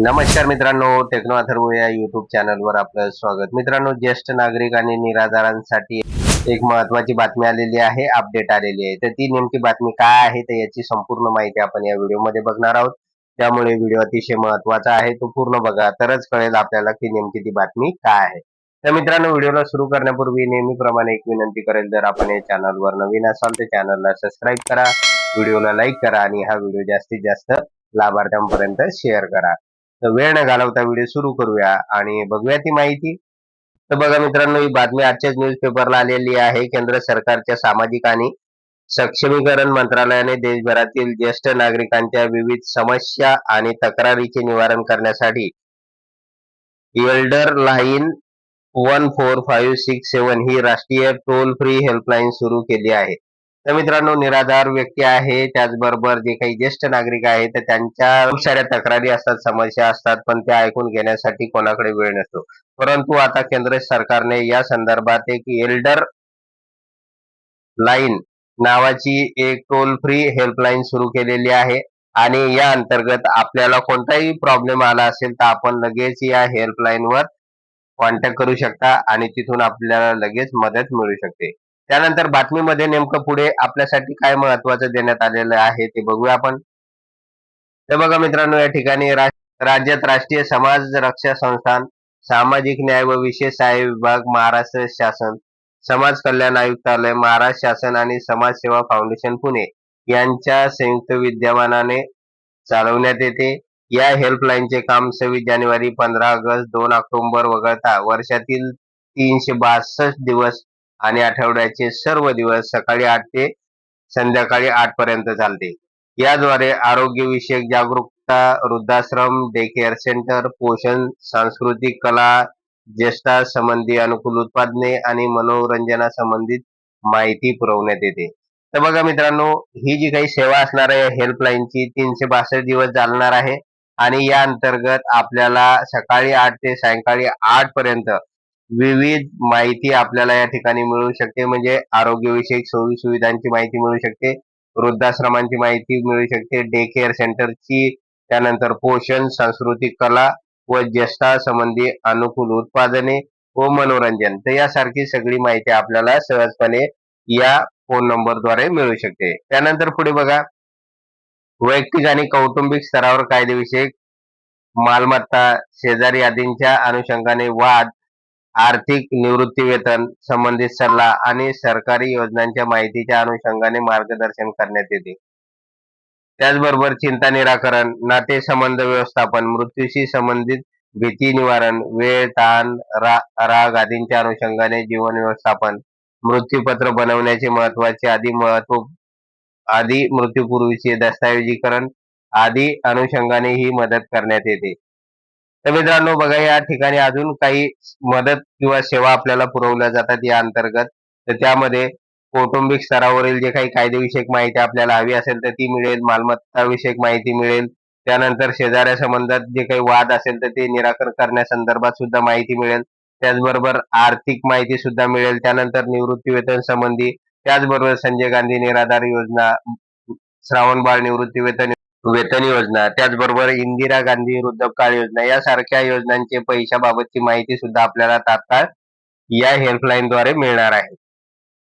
नमस्कार मित्रांनो टेक्नो अथर्व या युट्यूब चॅनलवर आपलं स्वागत. मित्रांनो ज्येष्ठ नागरिक आणि निराधारांसाठी एक महत्वाची बातमी आलेली आहे अपडेट आलेली आहे. तर ती नेमकी बातमी काय आहे तर याची संपूर्ण माहिती आपण या व्हिडिओमध्ये बघणार आहोत. त्यामुळे व्हिडिओ अतिशय महत्त्वाचा आहे तो पूर्ण बघा. तरच कळेल आपल्याला की नेमकी ती बातमी काय आहे. तर मित्रांनो व्हिडिओला सुरू करण्यापूर्वी नेहमीप्रमाणे एक विनंती करेल जर आपण या चॅनलवर नवीन असाल तर चॅनलला सबस्क्राईब करा. व्हिडिओला लाईक करा आणि हा व्हिडिओ जास्तीत जास्त लाभार्थ्यांपर्यंत शेअर करा. तर वेळ न घालवता व्हिडिओ सुरू करूया. आणि बघूया ती माहिती. तर बघा मित्रांनो ही बातमी आजच्याच न्यूज पेपरला आलेली आहे. केंद्र सरकारच्या सामाजिक आणि सक्षमीकरण मंत्रालयाने देशभरातील ज्येष्ठ नागरिकांच्या विविध समस्या आणि तक्रारीचे निवारण करण्यासाठी elder line one four five six seven ही राष्ट्रीय टोल फ्री हेल्पलाईन सुरू केली आहे. तर मित्रांनो निराधार व्यक्ती आहे. त्याचबरोबर जे काही ज्येष्ठ नागरिक आहेत तर त्यांच्या खूप साऱ्या तक्रारी असतात समस्या असतात पण त्या ऐकून घेण्यासाठी कोणाकडे वेळ नसतो. परंतु आता केंद्र सरकारने या संदर्भात एक एल्डर लाईन नावाची एक टोल फ्री हेल्पलाईन सुरू केलेली आहे आणि या अंतर्गत आपल्याला कोणताही प्रॉब्लेम आला असेल तर आपण लगेच या हेल्पलाईनवर कॉन्टॅक्ट करू शकता आणि तिथून आपल्याला लगेच मदत मिळू शकते. त्यानंतर बातमीमध्ये नेमकं पुढे आपल्यासाठी काय महत्वाचं देण्यात आलेलं आहे ते बघूया आपण. तर बघा मित्रांनो या ठिकाणी राज्यात राष्ट्रीय समाज रक्षा संस्थान सामाजिक न्याय व विशेष सहाय्य विभाग महाराष्ट्र शासन समाज कल्याण आयुक्तालय महाराष्ट्र शासन आणि समाज सेवा फाउंडेशन पुणे यांच्या संयुक्त विद्यमानाने चालवण्यात येते. या हेल्पलाईनचे काम सव्वीस जानेवारी पंधरा ऑगस्ट दोन ऑक्टोबर वगळता वर्षातील तीनशे बासष्ट दिवस आणि आठवड्याचे सर्व दिवस सकाळी आठ ते संध्याकाळी आठ पर्यंत चालते. याद्वारे आरोग्यविषयक जागरूकता वृद्धाश्रम डे केअर सेंटर पोषण सांस्कृतिक कला ज्येष्ठा संबंधी अनुकूल उत्पादने आणि मनोरंजना संबंधित माहिती पुरवण्यात येते. तर बघा मित्रांनो ही जी काही सेवा असणार आहे हेल्पलाईनची तीनशे बासष्ट दिवस चालणार आहे. आणि या अंतर्गत आपल्याला सकाळी आठ ते सायंकाळी आठ पर्यंत विविध माहिती आपल्याला या ठिकाणी मिळू शकते. म्हणजे आरोग्यविषयक सोयी सुविधांची माहिती मिळू शकते. वृद्धाश्रमांची माहिती मिळू शकते. डे केअर सेंटरची त्यानंतर पोषण सांस्कृतिक कला व ज्येष्ठा संबंधी अनुकूल उत्पादने व मनोरंजन. तर यासारखी सगळी माहिती आपल्याला सहजपणे या फोन नंबरद्वारे मिळू शकते. त्यानंतर पुढे बघा. वैयक्तिक आणि कौटुंबिक स्तरावर कायदेविषयक मालमत्ता शेजारी आदींच्या अनुषंगाने वाद आर्थिक निवृत्ती वेतन संबंधित सल्ला आणि सरकारी योजनांच्या माहितीच्या अनुषंगाने मार्गदर्शन करण्यात येते. त्याचबरोबर चिंता निराकरण नाते संबंध व्यवस्थापन मृत्यूशी संबंधित भीती निवारण वेळ ताण रा, राग आदींच्या अनुषंगाने जीवन व्यवस्थापन मृत्यूपत्र बनवण्याचे महत्त्वाचे आदी महत्त्व आदी मृत्यूपूर्वीचे दस्तऐवजीकरण आदी अनुषंगाने ही मदत करण्यात येते. तर मित्रांनो बघा या ठिकाणी अजून काही मदत किंवा सेवा आपल्याला पुरवल्या जातात या अंतर्गत. तर त्यामध्ये कौटुंबिक स्तरावरील जे काही कायदेविषयक माहिती आपल्याला हवी असेल तर ती मिळेल. मालमत्ता विषयक माहिती मिळेल. त्यानंतर शेजाऱ्या संबंधात जे काही वाद असेल तर ते निराकरण करण्यासंदर्भात सुद्धा माहिती मिळेल. त्याचबरोबर आर्थिक माहिती सुद्धा मिळेल. त्यानंतर निवृत्ती वेतन संबंधी त्याचबरोबर संजय गांधी निराधार योजना श्रावणबाळ निवृत्ती वेतन वेतन योजना त्याचबरोबर इंदिरा गांधी वृद्धकाळ योजना यासारख्या योजनांचे पैशाबाबतची माहिती सुद्धा आपल्याला तात्काळ या हेल्पलाईन द्वारे मिळणार आहे.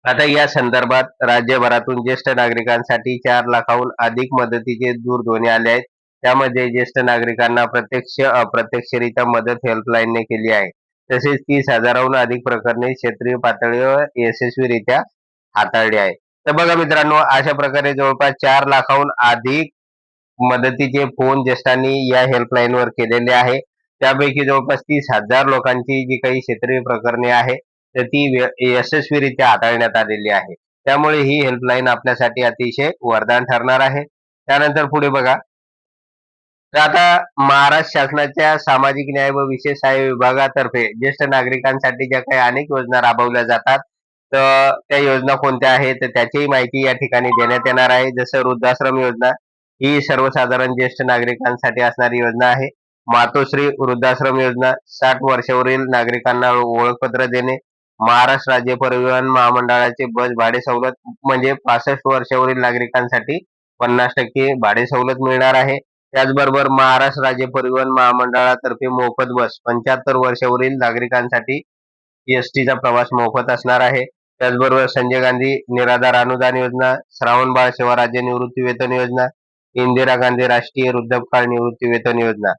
आता या संदर्भात राज्यभरातून ज्येष्ठ नागरिकांसाठी चार लाखाहून अधिक मदतीचे दूरध्वनी आले आहेत. त्यामध्ये ज्येष्ठ नागरिकांना प्रत्यक्ष अप्रत्यक्षरित्या मदत हेल्पलाईनने केली आहे. तसेच तीस हजाराहून अधिक प्रकरणे क्षेत्रीय पातळीवर यशस्वीरित्या हाताळली आहे तर बघा मित्रांनो अशा प्रकारे जवळपास चार लाखाहून अधिक मदतीचे फोन ज्येष्ठांनी या हेल्पलाईन वर केलेले आहे. त्यापैकी जवळपास तीस हजार लोकांची जी काही क्षेत्रीय प्रकरणे आहे तर ती यशस्वीरित्या हाताळण्यात आलेली आहे. त्यामुळे ही हेल्पलाईन आपल्यासाठी अतिशय वरदान ठरणार आहे. त्यानंतर पुढे बघा. तर आता महाराष्ट्र शासनाच्या सामाजिक न्याय व विशेष सहाय्य विभागातर्फे ज्येष्ठ नागरिकांसाठी ज्या काही अनेक योजना राबवल्या जातात तर त्या योजना कोणत्या आहेत? तर त्याचीही माहिती या ठिकाणी देण्यात येणार आहे. जसं वृद्धाश्रम योजना ही सर्वसाधारण ज्येष्ठ नागरिकांसाठी असणारी योजना आहे. मातोश्री वृद्धाश्रम योजना साठ वर्षावरील नागरिकांना ओळखपत्र देणे महाराष्ट्र राज्य परिवहन महामंडळाचे बस भाडे सवलत म्हणजे पासष्ट वर्षावरील नागरिकांसाठी पन्नास टक्के भाडे सवलत मिळणार आहे. त्याचबरोबर महाराष्ट्र राज्य परिवहन महामंडळातर्फे मोफत बस पंच्याहत्तर वर्षावरील नागरिकांसाठी एसटीचा प्रवास मोफत असणार आहे. त्याचबरोबर संजय गांधी निराधार अनुदान योजना श्रावण बाळ सेवा राज्य निवृत्ती वेतन योजना इंदिरा गांधी राष्ट्रीय वृद्धापकाळ निवृत्ती वेतन योजना.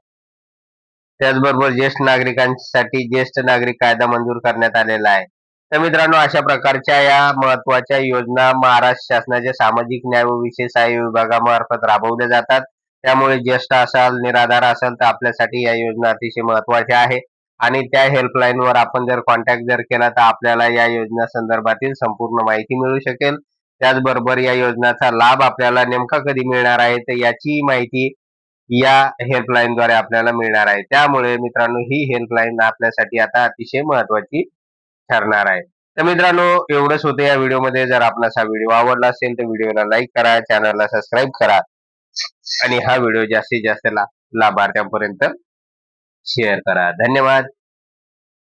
त्याचबरोबर ज्येष्ठ नागरिकांसाठी ज्येष्ठ नागरिक कायदा मंजूर करण्यात आलेला आहे. तर मित्रांनो अशा प्रकारच्या या महत्त्वाच्या योजना महाराष्ट्र शासनाच्या सामाजिक न्याय व विशेष सहाय्य विभागामार्फत राबवल्या जातात. त्यामुळे ज्येष्ठ असाल निराधार असाल तर आपल्यासाठी या योजना अतिशय महत्त्वाच्या आहे. आणि त्या हेल्पलाईन वर आपण जर कॉन्टॅक्ट जर केला तर आपल्याला या योजना संदर्भातील संपूर्ण माहिती मिळू शकेल. त्याचबरोबर या योजनेचा लाभ आपल्याला नेमका कधी मिळणार आहे तर याची माहिती या हेल्पलाईन द्वारे आपल्याला मिळणार आहे. त्यामुळे मित्रांनो ही हेल्पलाईन आपल्यासाठी आता अतिशय महत्वाची ठरणार आहे. तर मित्रांनो एवढंच होतं या व्हिडिओमध्ये. जर आपणास हा व्हिडिओ आवडला असेल तर व्हिडिओला लाईक करा चॅनलला सबस्क्राईब करा आणि हा व्हिडिओ जास्तीत जास्त लाभार्थ्यांपर्यंत शेअर करा. धन्यवाद.